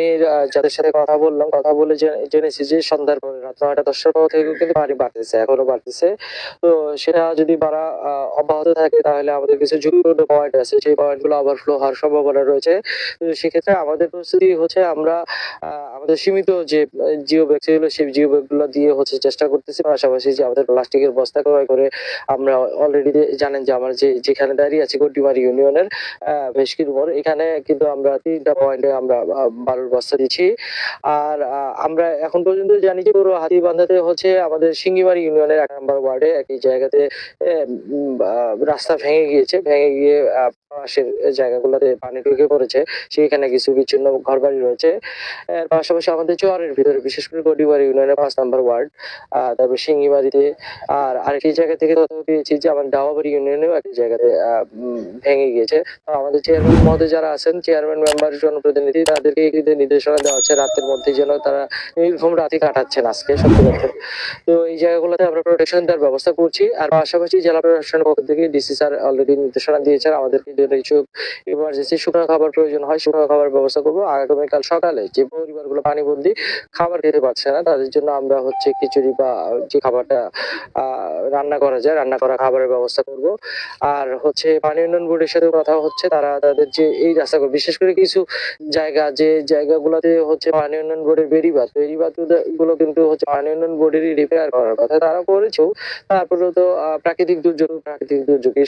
আমি যাদের সাথে কথা বললাম কথা বলে জেনেছি যে সন্ধ্যার থেকে কিন্তু পানি বাড়তেছে, এখনও বাড়তেছে। তো সেটা যদি বাড়া অব্যাহত থাকে তাহলে আমাদের কিছু পয়েন্ট আছে। সেই পয়েন্টগুলো ওভারফ্লো হওয়ার সম্ভাবনা রয়েছে। সেক্ষেত্রে আমাদের হচ্ছে আমরা আমাদের সীমিত যে জিও ব্যাগ ছিল সেই জিও ব্যাগগুলো দিয়ে হচ্ছে চেষ্টা করতেছি। পাশাপাশি যে আমাদের প্লাস্টিকের বস্তা ক্রয় করে আমরা অলরেডি জানেন যে আমার যে, যেখানে দাঁড়িয়ে আছি গড্ডিমারি ইউনিয়নের ভেসকির মোড় এখানে কিন্তু আমরা তিনটা পয়েন্টে আমরা বালুর বস্তা দিচ্ছি। আর আমরা এখন পর্যন্ত জানি যে পুরো হাতিবান্ধাতে হচ্ছে আমাদের সিঙ্গিমারি ইউনিয়নের এক নম্বর ওয়ার্ডে একই জায়গাতে রাস্তা ভেঙে গিয়েছে। ভেঙে গিয়ে পাশের জায়গাগুলোতে পানি ঢুকে পড়েছে। সেখানে কিছু বিচ্ছিন্ন ঘরবাড়ি রয়েছে। এর পাশাপাশি আমাদের চরের ভিতরে, বিশেষ করে গডিবাড়ি ইউনিয়নের পাঁচ নম্বর ওয়ার্ড তারপর সিঙ্গিবাড়িতে আর আরেকটি জায়গা থেকে তথ্য পেয়েছি যে আমাদের ডাওয়াবাড়ি ইউনিয়নেও একটি জায়গাতে ভেঙে গিয়েছে। আমাদের চেয়ারম্যান মহোদয় যারা আছেন, চেয়ারম্যান মেম্বার, জনপ্রতিনিধি, তাদেরকে নির্দেশনা দেওয়া হচ্ছে, রাতের মধ্যে যেন তারা নির্ঘুম রাতে কাটাচ্ছেন আজকে। সত্যি কথা তো এই জায়গাগুলোতে আমরা প্রোটেকশন দেওয়ার ব্যবস্থা করছি। আর পাশাপাশি জেলা প্রশাসনের পক্ষ থেকে ডিসি স্যার অলরেডি নির্দেশনা দিয়েছেন, আমাদেরকে যদি কিছু ইমার্জেন্সি শুকনো খাবার প্রয়োজন হয়, শুকনো খাবার ব্যবস্থা করব। আগামীকাল সকালে যে পরিবারগুলো পানিবন্দি খাবার খেতে পারছে না, তাদের জন্য আমরা হচ্ছে খিচুড়ি বা যে খাবারটা রান্না করা যায়, রান্না করা খাবারের ব্যবস্থা করব। আর হচ্ছে পানি উন্নয়ন বোর্ডের সাথে কথা হচ্ছে, তারা তাদের যে এই রাস্তাগুলো বিশেষ করে কিছু জায়গা, যে জায়গাগুলোতে হচ্ছে পানি উন্নয়ন বোর্ডের বেড়িবাঁধ বেড়িবাঁধগুলো কিন্তু হচ্ছে পানি উন্নয়ন বোর্ডেরই রিপেয়ার করার কথা। তারা করেছেও তারপরে তো প্রাকৃতিক দুর্যোগ, প্রাকৃতিক দুর্যোগে